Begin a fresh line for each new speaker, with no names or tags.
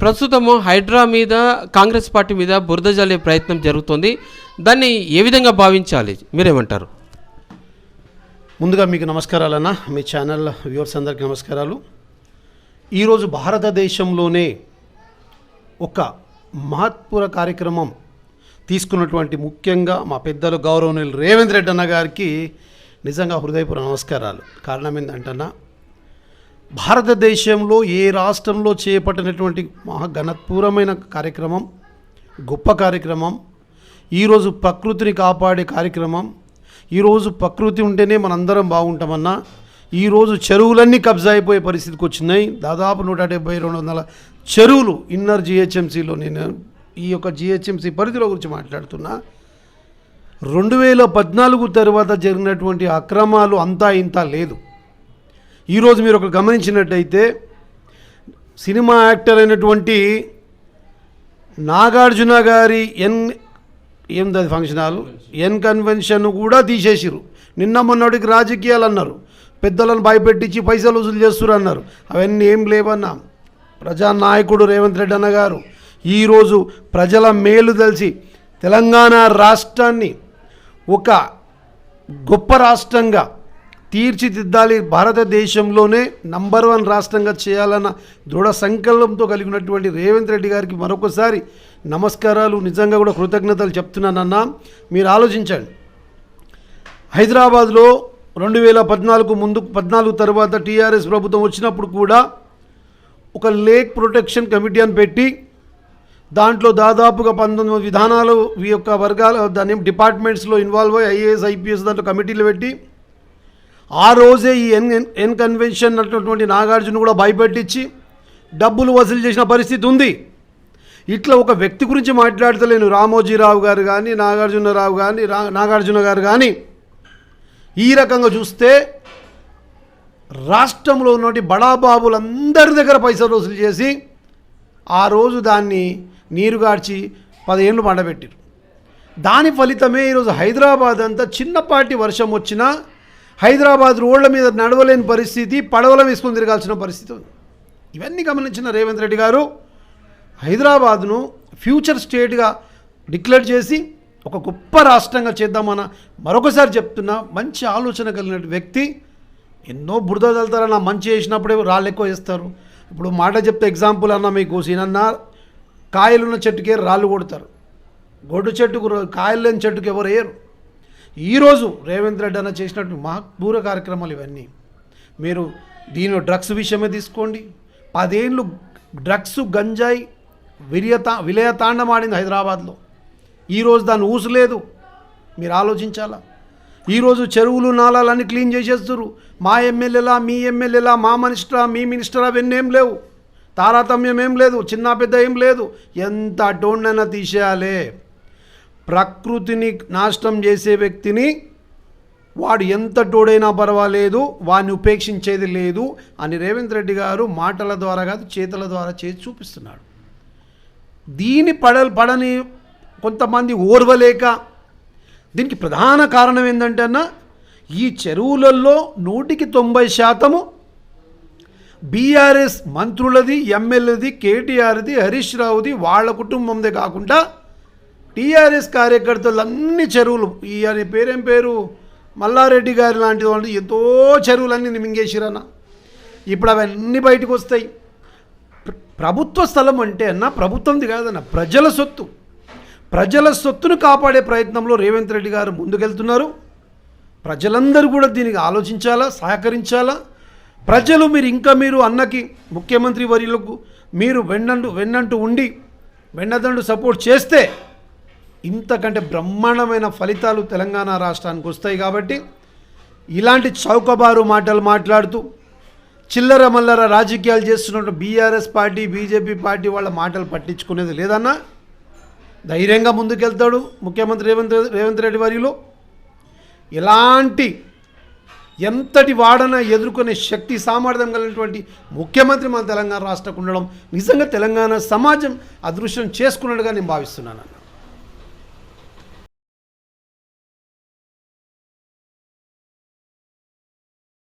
ప్రస్తుతము హైడ్రా మీద కాంగ్రెస్ పార్టీ మీద బురద జల్లే ప్రయత్నం జరుగుతుంది. దాన్ని ఏ విధంగా భావించాలి? మీరేమంటారు?
ముందుగా మీకు నమస్కారాలన్న మీ ఛానల్ వ్యూవర్స్ అందరికీ నమస్కారాలు. ఈరోజు భారతదేశంలోనే ఒక మహత్పుర కార్యక్రమం తీసుకున్నటువంటి ముఖ్యంగా మా పెద్దలు గౌరవనీయులు రేవంత్ రెడ్డి అన్న గారికి నిజంగా హృదయపూర్వ నమస్కారాలు. కారణం ఏంటంటన్నా భారతదేశంలో ఏ రాష్ట్రంలో చేపట్టినటువంటి మహాఘనపూరమైన కార్యక్రమం గొప్ప కార్యక్రమం ఈరోజు ప్రకృతిని కాపాడే కార్యక్రమం ఈరోజు ప్రకృతి ఉంటేనే మనందరం బాగుంటామన్నా ఈరోజు చెరువులన్నీ కబ్జా అయిపోయే పరిస్థితికి వచ్చినాయి. దాదాపు నూట డెబ్బై రెండు వందల చెరువులు ఇన్నర్ జిహెచ్ఎంసీలో నేను ఈ యొక్క జిహెచ్ఎంసీ పరిధిలో గురించి మాట్లాడుతున్నా. రెండు వేల పద్నాలుగు తర్వాత జరిగినటువంటి అక్రమాలు అంతా ఇంత లేదు. ఈరోజు మీరు ఒక గమనించినట్టయితే సినిమా యాక్టర్ అయినటువంటి నాగార్జున గారి ఎన్ ఏంది అది ఫంక్షన్ హాల్? ఎన్ కన్వెన్షన్ కూడా తీసేసిరు నిన్న మొన్నటికి రాజకీయాలు అన్నారు పెద్దలను భయపెట్టించి పైసలు వసూలు చేస్తారు అన్నారు. అవన్నీ ఏం లేవన్నా. ప్రజానాయకుడు రేవంత్ రెడ్డి అన్న గారు ఈరోజు ప్రజల మేలు తెలిసి తెలంగాణ రాష్ట్రాన్ని ఒక గొప్ప రాష్ట్రంగా తీర్చిదిద్దాలి భారతదేశంలోనే నంబర్ వన్ రాష్ట్రంగా చేయాలన్న దృఢ సంకల్పంతో కలిగినటువంటి రేవంత్ రెడ్డి గారికి మరొకసారి నమస్కారాలు. నిజంగా కూడా కృతజ్ఞతలు చెప్తున్నానన్నా మీరు ఆలోచించండి. హైదరాబాద్లో రెండు వేల పద్నాలుగు ముందు పద్నాలుగు తర్వాత టీఆర్ఎస్ ప్రభుత్వం వచ్చినప్పుడు కూడా ఒక లేక్ ప్రొటెక్షన్ కమిటీ అని పెట్టి దాంట్లో దాదాపుగా పంతొమ్మిది విధానాలు ఈ యొక్క వర్గాల దాని డిపార్ట్మెంట్స్లో ఇన్వాల్వ్ అయ్యి ఐఏఎస్ ఐపీఎస్ దాంట్లో కమిటీలు పెట్టి ఆ రోజే ఈ ఎన్ ఎన్ కన్వెన్షన్ అన్నటువంటి నాగార్జున కూడా భయపెట్టించి డబ్బులు వసూలు చేసిన పరిస్థితి ఉంది. ఇట్లా ఒక వ్యక్తి గురించి మాట్లాడతలేను. రామోజీరావు గారు కానీ నాగార్జునరావు కానీ రా నాగార్జున గారు కానీ ఈ రకంగా చూస్తే రాష్ట్రంలో ఉన్నటువంటి బడాబాబులందరి దగ్గర పైసలు వసూలు చేసి ఆ రోజు దాన్ని నీరుగార్చి పదేళ్ళు పండబెట్టారు దాని ఫలితమే ఈరోజు హైదరాబాద్ అంతా చిన్నపాటి వర్షం వచ్చినా హైదరాబాద్ రోడ్ల మీద నడవలేని పరిస్థితి పడవల వేసుకొని తిరగాల్సిన పరిస్థితి ఉంది. ఇవన్నీ గమనించిన రేవంత్ రెడ్డి గారు హైదరాబాద్ను ఫ్యూచర్ స్టేట్గా డిక్లేర్ చేసి ఒక గొప్ప రాష్ట్రంగా చేద్దామన్న మరొకసారి చెప్తున్నా మంచి ఆలోచన కలిగిన వ్యక్తి ఎన్నో బురద చల్లుతారన్న మంచి చేసినప్పుడే రాళ్ళు ఎక్కువ వేస్తారు. ఇప్పుడు మాట చెప్తే ఎగ్జాంపుల్ అన్న మీకు సీనన్న కాయలున్న చెట్టుకే రాళ్ళు కొడతారు. గొడ్డు చెట్టుకు కాయలు లేని చెట్టుకు ఎవరు వేయరు. ఈరోజు రేవంత్ రెడ్డి అన్న చేసినట్టు మహత్పూర కార్యక్రమాలు ఇవన్నీ. మీరు దీనిలో డ్రగ్స్ విషయమే తీసుకోండి. పదేళ్ళు డ్రగ్స్ గంజాయి విరియతా విలయతాండం ఆడింది హైదరాబాద్లో. ఈరోజు దాన్ని ఊసలేదు మీరు ఆలోచించాలా? ఈరోజు చెరువులు నాలాలన్నీ క్లీన్ చేసేస్తారు మా ఎమ్మెల్యేలా మీ ఎమ్మెల్యేలా మా మినిస్టరా మీ మినిస్టర్ అవన్నీ ఏం లేవు. తారతమ్యం ఏం లేదు. చిన్న పెద్ద ఏం లేదు. ఎంత డోన్నైనా తీసేయాలి. ప్రకృతిని నాశనం చేసే వ్యక్తిని వాడు ఎంత టోడైనా పర్వాలేదు వాడిని ఉపేక్షించేది లేదు అని రేవంత్ రెడ్డి గారు మాటల ద్వారా కాదు చేతుల ద్వారా చేసి చూపిస్తున్నాడు. దీని పడ పడని కొంతమంది ఓర్వలేక దీనికి ప్రధాన కారణం ఏంటంటే అన్న ఈ చెరువులలో నూటికి తొంభై శాతము బీఆర్ఎస్ మంత్రులది ఎమ్మెల్యేది కేటీఆర్ది హరీష్ రావుది వాళ్ళ కుటుంబందే కాకుండా టీఆర్ఎస్ కార్యకర్తలు అన్ని చెరువులు ఈయన పేరేం పేరు? మల్లారెడ్డి గారి లాంటి వాళ్ళు ఎంతో చెరువులన్నీ మింగేసిరన్న ఇప్పుడు అవన్నీ బయటకు వస్తాయి. ప్రభుత్వ స్థలం అంటే అన్న ప్రభుత్వంది కాదన్న ప్రజల సొత్తు. ప్రజల సొత్తును కాపాడే ప్రయత్నంలో రేవంత్ రెడ్డి గారు ముందుకెళ్తున్నారు. ప్రజలందరూ కూడా దీనికి ఆలోచించాలా సహకరించాలా? ప్రజలు మీరు ఇంకా మీరు అన్నకి ముఖ్యమంత్రి వర్యులకు మీరు వెన్నంటు వెన్నంటూ ఉండి వెన్నదండు సపోర్ట్ చేస్తే ఇంతకంటే బ్రహ్మాండమైన ఫలితాలు తెలంగాణ రాష్ట్రానికి వస్తాయి కాబట్టి ఇలాంటి చౌకబారు మాటలు మాట్లాడుతూ చిల్లర మల్లర రాజకీయాలు చేస్తున్న బీఆర్ఎస్ పార్టీ బీజేపీ పార్టీ వాళ్ళ మాటలు పట్టించుకునేది లేదన్నా? ధైర్యంగా ముందుకెళ్తాడు ముఖ్యమంత్రి రేవంత్ రేవంత్ రెడ్డి వారిలో ఎలాంటి ఎంతటి వాడన ఎదుర్కొనే శక్తి సామర్థ్యం కలిగినటువంటి ముఖ్యమంత్రి మన తెలంగాణ రాష్ట్రకు ఉండడం నిజంగా తెలంగాణ సమాజం అదృశ్యం చేసుకున్నట్టుగా నేను భావిస్తున్నాను.